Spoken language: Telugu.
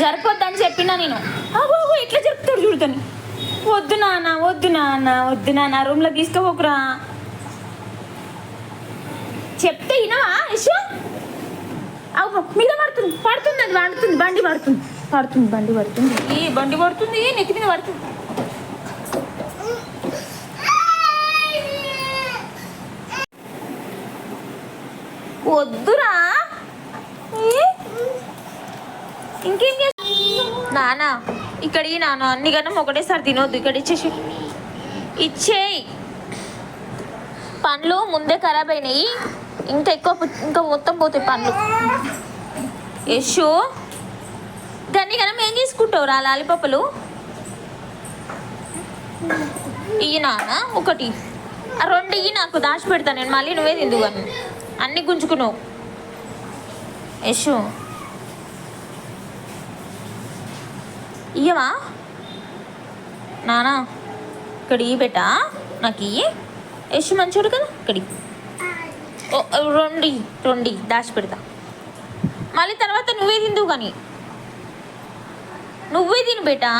జరపొద్దని చెప్పినా నేను. అగో ఇట్లా ఎట్లా జరుపుతాడు చూడతాను వద్దు నాన్న వద్దు నాన్న వద్దు నాన్న రూమ్లో తీసుకోపోకురా. చెప్తే వినవా యశో? అవు మీద పడుతుంది పడుతుంది అది పడుతుంది బండి పడుతుంది. పడుతుంది బండి పడుతుంది. ఈ బండి పడుతుంది నెత్తి మీద పడుతుంది. వద్దురా. ఇంకేం నానా ఇక్కడ నాన్న అన్ని కన్నా ఒకటేసారి తినొద్దు ఇక్కడ ఇచ్చేసి. ఇచ్చేయి. పండ్లు ముందే ఖరాబ్ అయినాయి. ఇంకా ఎక్కువ ఇంకా మొత్తం పోతాయి పండ్లు. యశు దాన్ని కన్నా ఏం తీసుకుంటావు రా లాలిపప్పులు? ఇవి నాన్న ఒకటి. ఆ రెండు ఇయ్యి నాకు దాచి పెడతాను నేను మళ్ళీ నువ్వే తిందు అన్నీ గుంజుకున్నావు. యశో. ఇయ్యవా? నానా ఇక్కడ ఇయ్యి బెటా నాకు ఇయ్యి. యశు మంచోడు కదా ఇక్కడ ఓ ఓ, రెండు రెండు దాచి పెడతా. మళ్ళీ తర్వాత నువ్వే తిందువు కానీ. నువ్వే తిను బేటా.